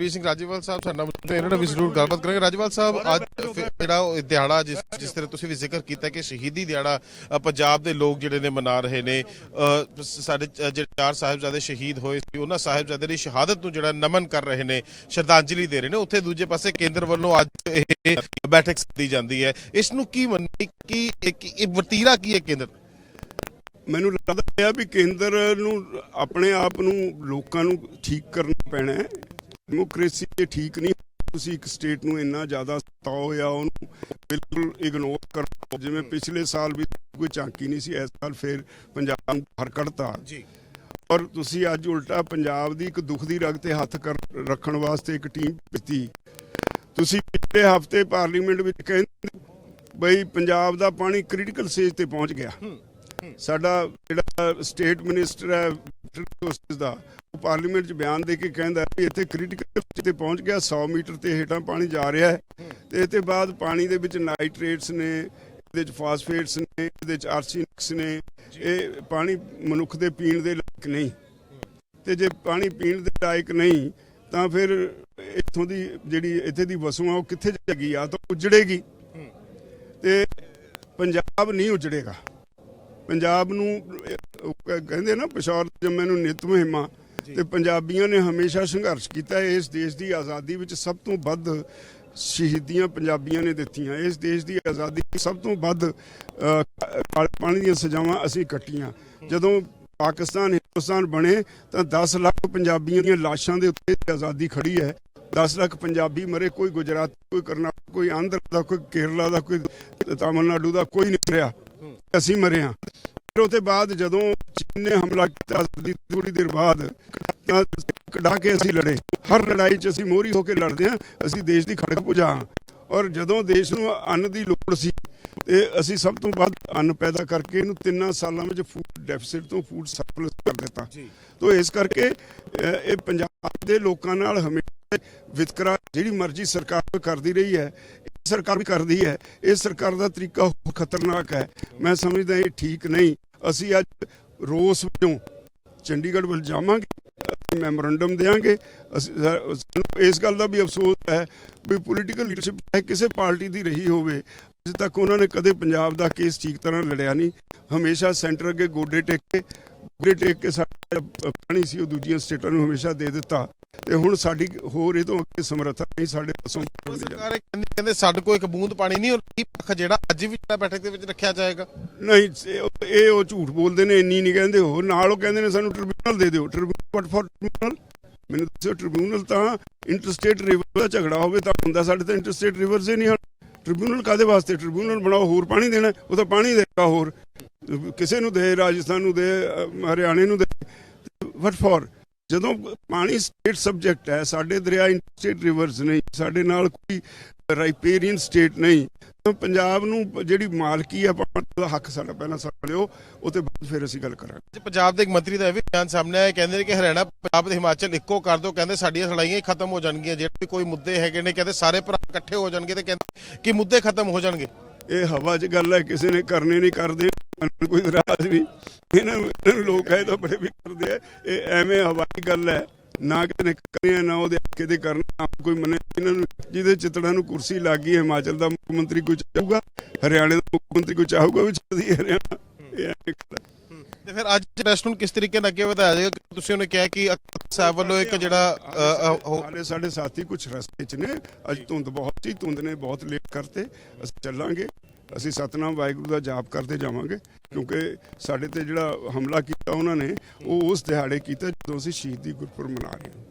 ਬੀਰ ਸਿੰਘ ਰਾਜੀਵਾਲ ਸਾਹਿਬ ਸਾਡਾ ਇਹਨਾਂ ਨਾਲ ਵੀ ਜ਼ਰੂਰ ਗੱਲਬਾਤ ਕਰਾਂਗੇ। ਰਾਜੀਵਾਲ ਸਾਹਿਬ ਅੱਜ ਜਿਹੜਾ ਉਹ ਦਿਹਾੜਾ ਜਿਸ ਜਿਸ ਤਰ੍ਹਾਂ ਤੁਸੀਂ ਵੀ ਜ਼ਿਕਰ ਕੀਤਾ ਕਿ ਸ਼ਹੀਦੀ ਦਿਹਾੜਾ ਪੰਜਾਬ ਦੇ ਲੋਕ ਜਿਹੜੇ ਨੇ ਮਨਾ ਰਹੇ ਨੇ ਸਾਡੇ ਜਿਹੜੇ ਚਾਰ ਸਾਹਿਬਜ਼ਾਦੇ ਸ਼ਹੀਦ ਹੋਏ ਸੀ ਉਹਨਾਂ ਸਾਹਿਬਜ਼ਾਦੇ ਦੀ ਸ਼ਹਾਦਤ ਨੂੰ ਜਿਹੜਾ ਨਮਨ ਕਰ ਰਹੇ ਨੇ ਸ਼ਰਧਾਂਜਲੀ ਦੇ ਰਹੇ ਨੇ। ਉੱਥੇ ਦੂਜੇ ਪਾਸੇ ਕੇਂਦਰ ਵੱਲੋਂ ਅੱਜ ਇਹ ਬੈਠਕ ਸੱਦੀ ਜਾਂਦੀ ਹੈ। ਇਸ ਨੂੰ ਕੀ ਮੰਨੀ ਕਿ ਇਹ ਕੀ- ਇਹ ਵਤੀਰਾ ਕੀ ਹੈ ਕੇਂਦਰ? ਮੈਨੂੰ ਲੱਗਦਾ ਹੈ ਵੀ ਕੇਂਦਰ ਨੂੰ ਆਪਣੇ ਆਪ ਨੂੰ ਲੋਕਾਂ ਨੂੰ ਠੀਕ ਕਰਨਾ ਪੈਣਾ ਹੈ। ਡੈਮੋਕ੍ਰੇਸੀ ਇਹ ਠੀਕ ਨਹੀਂ ਤੁਸੀਂ ਇੱਕ ਸਟੇਟ ਨੂੰ ਇੰਨਾ ਜ਼ਿਆਦਾ ਸਤਾਓ ਜਾਂ ਉਹਨੂੰ ਬਿਲਕੁਲ ਇਗਨੋਰ ਕਰੋ ਜਿਵੇਂ ਪਿਛਲੇ ਸਾਲ ਵੀ ਕੋਈ ਝਾਂਕੀ ਨਹੀਂ ਸੀ ਇਸ ਸਾਲ ਫੇਰ ਪੰਜਾਬ ਨੂੰ ਬਾਹਰ ਕੱਢਤਾ। ਜੀ। ਔਰ ਤੁਸੀਂ ਅੱਜ ਉਲਟਾ ਪੰਜਾਬ ਦੀ ਇੱਕ ਦੁੱਖ ਦੀ ਰਗ ਤੇ ਹੱਥ ਰੱਖਣ ਵਾਸਤੇ ਇੱਕ ਟੀਮ ਭੇਜੀ ਤੁਸੀਂ ਪਿਛਲੇ ਹਫ਼ਤੇ ਪਾਰਲੀਮੈਂਟ ਵਿੱਚ ਕਹਿੰਦੇ ਬਈ ਪੰਜਾਬ ਦਾ ਪਾਣੀ ਕ੍ਰਿਟੀਕਲ ਸਟੇਜ ਤੇ ਪਹੁੰਚ ਗਿਆ। ਸਾਡਾ ਜਿਹੜਾ ਸਟੇਟ ਮਿਨਿਸਟਰ ਹੈ ਦਾ ਪਾਰਲੀਮੈਂਟ 'ਚ ਬਿਆਨ ਦੇ ਕੇ ਕਹਿੰਦਾ ਵੀ ਇੱਥੇ ਕ੍ਰਿਟੀਕਲ ਤੇ ਪਹੁੰਚ ਗਿਆ 100 ਮੀਟਰ ਤੇ ਹੇਠਾਂ ਪਾਣੀ ਜਾ ਰਿਹਾ ਹੈ। ਤੇ ਇਹਦੇ ਬਾਅਦ ਪਾਣੀ ਦੇ ਵਿੱਚ ਨਾਈਟ੍ਰੇਟਸ ਨੇ, ਇਹਦੇ ਵਿੱਚ ਫਾਸਫੇਟਸ ਨੇ, ਇਹਦੇ ਵਿੱਚ ਆਰਸੈਨਿਕਸ ਨੇ। ਇਹ ਪਾਣੀ ਮਨੁੱਖ ਦੇ ਪੀਣ ਦੇ ਲਾਇਕ ਨਹੀਂ। ਤੇ ਜੇ ਪਾਣੀ ਪੀਣ ਦੇ ਲਾਇਕ ਨਹੀਂ, ਤਾਂ ਫਿਰ ਇੱਥੋਂ ਦੀ ਜਿਹੜੀ ਇੱਥੇ ਦੀ ਵਸੋਂ ਆ, ਉਹ ਕਿੱਥੇ ਜਾਏਗੀ? ਆ ਤਾਂ ਉਜੜੇਗੀ। ਤੇ ਪੰਜਾਬ ਨਹੀਂ ਉਜੜੇਗਾ। ਪੰਜਾਬ ਨੂੰ ਕਹਿੰਦੇ ਨਾ, ਪਿਸ਼ੌਰ ਜੰਮੇ ਨੂੰ ਨਿਤ ਮੁਹਿੰਮਾ। ਤੇ ਪੰਜਾਬੀਆਂ ਨੇ ਹਮੇਸ਼ਾ ਸੰਘਰਸ਼ ਕੀਤਾ, ਇਸ ਦੇਸ਼ ਦੀ ਆਜ਼ਾਦੀ ਵਿੱਚ ਸਭ ਤੋਂ ਵੱਧ ਸ਼ਹੀਦੀਆਂ ਪੰਜਾਬੀਆਂ ਨੇ ਦਿੱਤੀਆਂ। ਇਸ ਦੇਸ਼ ਦੀ ਆਜ਼ਾਦੀ ਸਭ ਤੋਂ ਵੱਧ ਕਾਲੇ ਪਾਣੀ ਦੀਆਂ ਸਜ਼ਾਵਾਂ ਅਸੀਂ ਕੱਟੀਆਂ। ਜਦੋਂ ਪਾਕਿਸਤਾਨ, ਹਿੰਦੁਸਤਾਨ ਬਣੇ, ਤਾਂ 10 ਲੱਖ ਪੰਜਾਬੀਆਂ ਦੀਆਂ ਲਾਸ਼ਾਂ ਦੇ ਉੱਤੇ ਆਜ਼ਾਦੀ ਖੜੀ ਹੈ। 10 ਲੱਖ ਪੰਜਾਬੀ ਮਰੇ, ਕੋਈ ਗੁਜਰਾਤ, ਕੋਈ ਕਰਨਾਟਕ, ਕੋਈ ਆਂਧਰ ਦਾ, ਕੋਈ ਕੇਰਲਾ ਦਾ, ਕੋਈ ਤਾਮਿਲਨਾਡੂ ਦਾ, ਕੋਈ ਨਹੀਂ ਮਰਿਆ। ਅਸੀਂ ਮਰੇ ਹਾਂ। ਫਿਰ ਉਹਦੇ ਬਾਅਦ ਜਦੋਂ ਚੀਨ ਨੇ ਹਮਲਾ ਕੀਤਾ ਤੋਂ ਥੋੜੀ ਦੇਰ ਬਾਅਦ ਕਢਾ ਕੇ ਅਸੀਂ ਲੜੇ। ਹਰ ਲੜਾਈ 'ਚ ਅਸੀਂ ਮੋਹਰੀ ਹੋ ਕੇ ਲੜਦੇ ਹਾਂ ਅਸੀਂ ਦੇਸ਼ ਦੀ ਖੜਕ ਪੁਜਾ ਔਰ ਜਦੋਂ ਦੇਸ਼ ਨੂੰ ਅੰਨ ਦੀ ਲੋੜ ਸੀ ਤੇ ਅਸੀਂ ਸਭ ਤੋਂ ਵੱਧ ਅੰਨ ਪੈਦਾ ਕਰਕੇ ਇਹਨੂੰ ਤਿੰਨਾਂ ਸਾਲਾਂ ਵਿੱਚ ਫੂਡ ਡੈਫਿਸਿਟ ਤੋਂ ਫੂਡ ਸਰਪਲਸ ਕਰ ਦਿੱਤਾ। ਤੋ ਇਸ ਕਰਕੇ ਇਹ ਪੰਜਾਬ ਦੇ ਲੋਕਾਂ ਨਾਲ ਹਮੇਸ਼ਾ ਵਿਤਕਰਾ ਜਿਹੜੀ ਮਰਜ਼ੀ ਸਰਕਾਰ ਕਰਦੀ ਰਹੀ ਹੈ ਸਰਕਾਰ ਵੀ ਕਰਦੀ ਹੈ। ਇਹ ਸਰਕਾਰ ਦਾ ਤਰੀਕਾ ਖਤਰਨਾਕ ਹੈ। ਮੈਂ ਸਮਝਦਾ ਇਹ ਠੀਕ ਨਹੀਂ। ਅਸੀਂ ਅੱਜ ਰੋਸ ਵਜੋਂ ਚੰਡੀਗੜ੍ਹ ਵੱਲ ਜਾਵਾਂਗੇ ਅਸੀਂ ਮੈਮੋਰੰਡਮ ਦੇਵਾਂਗੇ। ਅਸੀਂ ਸਾਨੂੰ ਇਸ ਗੱਲ ਦਾ ਵੀ ਅਫਸੋਸ ਹੈ ਵੀ ਪੋਲੀਟੀਕਲ ਲੀਡਰਸ਼ਿਪ ਚਾਹੇ ਕਿਸੇ ਪਾਰਟੀ ਦੀ ਰਹੀ ਹੋਵੇ, ਅਜੇ ਤੱਕ ਉਹਨਾਂ ਨੇ ਕਦੇ ਪੰਜਾਬ ਦਾ ਕੇਸ ਠੀਕ ਤਰ੍ਹਾਂ ਲੜਿਆ ਨਹੀਂ। ਹਮੇਸ਼ਾ ਸੈਂਟਰ ਅੱਗੇ ਗੋਡੇ ਟੇਕ ਕੇ, ਗੋਡੇ ਟੇਕ ਕੇ ਸਾਡਾ ਜਿਹੜਾ ਪਾਣੀ ਸੀ ਉਹ ਦੂਜੀਆਂ ਸਟੇਟਾਂ ਨੂੰ ਹਮੇਸ਼ਾ ਦੇ ਦਿੱਤਾ। ਤੇ ਹੁਣ ਸਾਡੀ ਹੋਰ ਇਹ ਤੋਂ ਅੱਗੇ ਸਮਰੱਥਾ ਨਹੀਂ ਸਾਡੇ ਪਾਸੋਂ ਉਹ ਸਰਕਾਰ ਇਹ ਕਹਿੰਦੀ ਕਹਿੰਦੇ ਸਾਡੇ ਕੋਲ ਇੱਕ ਬੂੰਦ ਪਾਣੀ ਨਹੀਂ ਇਹ ਪੱਖ ਜਿਹੜਾ ਅੱਜ ਵੀ ਜਿਹੜਾ ਬੈਠਕ ਦੇ ਵਿੱਚ ਰੱਖਿਆ ਜਾਏਗਾ? ਨਹੀਂ ਇਹ ਉਹ- ਉਹ ਝੂਠ ਬੋਲਦੇ ਨੇ ਇੰਨੀ ਨਹੀਂ ਕਹਿੰਦੇ। ਹੋ ਨਾਲ ਉਹ ਕਹਿੰਦੇ ਨੇ ਸਾਨੂੰ ਟ੍ਰਿਬਿਊਨਲ ਦੇ ਦਿਓ। ਟ੍ਰਿਬਿਊਨਲ ਫॉर ਟ੍ਰਿਬਿਊਨਲ ਮੈਨੂੰ ਦੱਸੋ ਟ੍ਰਿਬਿਊਨਲ ਤਾਂ ਇੰਟਰਸਟੇਟ ਰਿਵਰ ਦਾ ਝਗੜਾ ਹੋਵੇ ਤਾਂ ਹੁੰਦਾ। ਸਾਡੇ ਤਾਂ ਇੰਟਰਸਟੇਟ ਰਿਵਰਸ ਹੀ ਨਹੀਂ ਹਨ। ਟ੍ਰਿਬਿਊਨਲ ਕਾਦੇ ਵਾਸਤੇ? ਟ੍ਰਿਬਿਊਨਲ ਬਣਾਓ ਹੋਰ ਪਾਣੀ ਦੇਣਾ ਉਹ ਤਾਂ ਪਾਣੀ ਦੇਗਾ ਹੋਰ। ਕਿਸੇ ਨੂੰ ਦੇ ਰਾਜਸਥਾਨ ਨੂੰ ਦੇ ਹਰਿਆਣੇ ਨੂੰ ਦੇ। ਵਾਟ ਫॉर ਜਦੋਂ ਪਾਣੀ ਸਟੇਟ ਸਬਜੈਕਟ ਹੈ ਸਾਡੇ ਦਰਿਆ ਇੰਟਰਸਟੇਟ ਰਿਵਰਸ ਨਹੀਂ ਸਾਡੇ ਨਾਲ ਕੋਈ ਰਾਈਪੇਰੀਅਨ ਸਟੇਟ ਨਹੀਂ ਤਾਂ ਪੰਜਾਬ ਨੂੰ ਜਿਹੜੀ ਮਾਲਕੀ ਆ ਪਾਣੀ ਦਾ ਹੱਕ ਸਾਡਾ ਪਹਿਲਾਂ ਸਾੜਿਓ ਉਹ ਤੇ ਬਾਅਦ ਫਿਰ ਅਸੀਂ ਗੱਲ ਕਰਾਂਗੇ। ਪੰਜਾਬ ਦੇ ਇੱਕ ਮੰਤਰੀ ਦਾ ਇਹ ਵੀ ਬਿਆਨ ਸਾਹਮਣੇ ਆਇਆ ਕਹਿੰਦੇ ਨੇ ਕਿ ਹਰਿਆਣਾ ਪੰਜਾਬ ਤੇ ਹਿਮਾਚਲ ਇੱਕੋ ਕਰ ਦਿਓ ਕਹਿੰਦੇ ਸਾਡੀਆਂ ਲੜਾਈਆਂ ਹੀ ਖਤਮ ਹੋ ਜਾਣਗੀਆਂ ਜਿਹੜੇ ਕੋਈ ਮੁੱਦੇ ਹੈਗੇ ਨੇ ਕਹਿੰਦੇ ਸਾਰੇ ਭਰਾ ਇਕੱਠੇ ਹੋ ਜਾਣਗੇ ਤੇ ਕਹਿੰਦੇ ਕਿ ਮੁੱਦੇ ਖਤਮ ਹੋ ਜਾਣਗੇ। ਇਹ ਹਵਾ 'ਚ ਗੱਲ ਹੈ ਕਿਸੇ ਨੇ ਕਰਨੇ ਨਹੀਂ ਕਰਦੇ। ਸਾਨੂੰ ਕੋਈ ਇਤਰਾਜ਼ ਨਹੀਂ। ਇਹਨਾਂ ਨੂੰ ਇਹਨਾਂ ਨੂੰ ਲੋਕ ਕਹੇ ਤਾਂ ਬੜੇ ਵੀ ਕਰਦੇ ਆ। ਇਹ ਐਵੇਂ ਹਵਾਈ ਗੱਲ ਹੈ। ਨਾ ਕਿਸੇ ਨੇ ਕਰਿਆ ਨਾ ਉਹਦੇ ਹੱਕੇ ਦੇ ਕਰਨਾ ਕੋਈ ਮੰਨੇ। ਇਹਨਾਂ ਨੂੰ ਜਿਹਦੇ ਚਿਤੜਾਂ ਨੂੰ ਕੁਰਸੀ ਲੱਗ ਗਈ ਹਿਮਾਚਲ ਦਾ ਮੁੱਖ ਮੰਤਰੀ ਕੋਈ ਚਾਹੂਗਾ ਹਰਿਆਣੇ ਦਾ ਮੁੱਖ ਮੰਤਰੀ ਕੋਈ ਚਾਹੂਗਾ ਵੀ ਚਲਦੀ ਹਰਿਆਣਾ। ਇਹ ਐਵੇਂ ਹੈ। ਤੇ ਫਿਰ ਅੱਜ ਪ੍ਰੈਸ ਨੂੰ ਕਿਸ ਤਰੀਕੇ ਨਾਲ ਅੱਗੇ ਵਧਾਇਆ ਜਾਏਗਾ? ਕਿ ਤੁਸੀਂ ਉਹਨੇ ਕਿਹਾ ਕਿ ਸਾਹਿਬ ਵੱਲੋਂ ਇੱਕ ਜਿਹੜਾ ਹਾਲੇ ਸਾਡੇ ਸਾਥੀ ਕੁਝ ਰਸਤੇ 'ਚ ਨੇ। ਅੱਜ ਧੁੰਦ ਬਹੁਤ ਸੀ ਧੁੰਦ ਨੇ ਬਹੁਤ ਲੇਟ ਕਰਤੇ। ਅਸੀਂ ਚੱਲਾਂਗੇ। ਅਸੀਂ ਸਤਨਾਮ ਵਾਹਿਗੁਰੂ ਦਾ ਜਾਪ ਕਰਦੇ ਜਾਵਾਂਗੇ, ਕਿਉਂਕਿ ਸਾਡੇ ਤੇ ਜਿਹੜਾ ਹਮਲਾ ਕੀਤਾ ਉਹਨਾਂ ਨੇ, ਉਹ ਉਸ ਦਿਹਾੜੇ ਕੀਤਾ ਜਦੋਂ ਅਸੀਂ ਸ਼ਹੀਦੀ ਗੁਰਪੁਰਬ ਮਨਾ ਰਹੇ ਹਾਂ।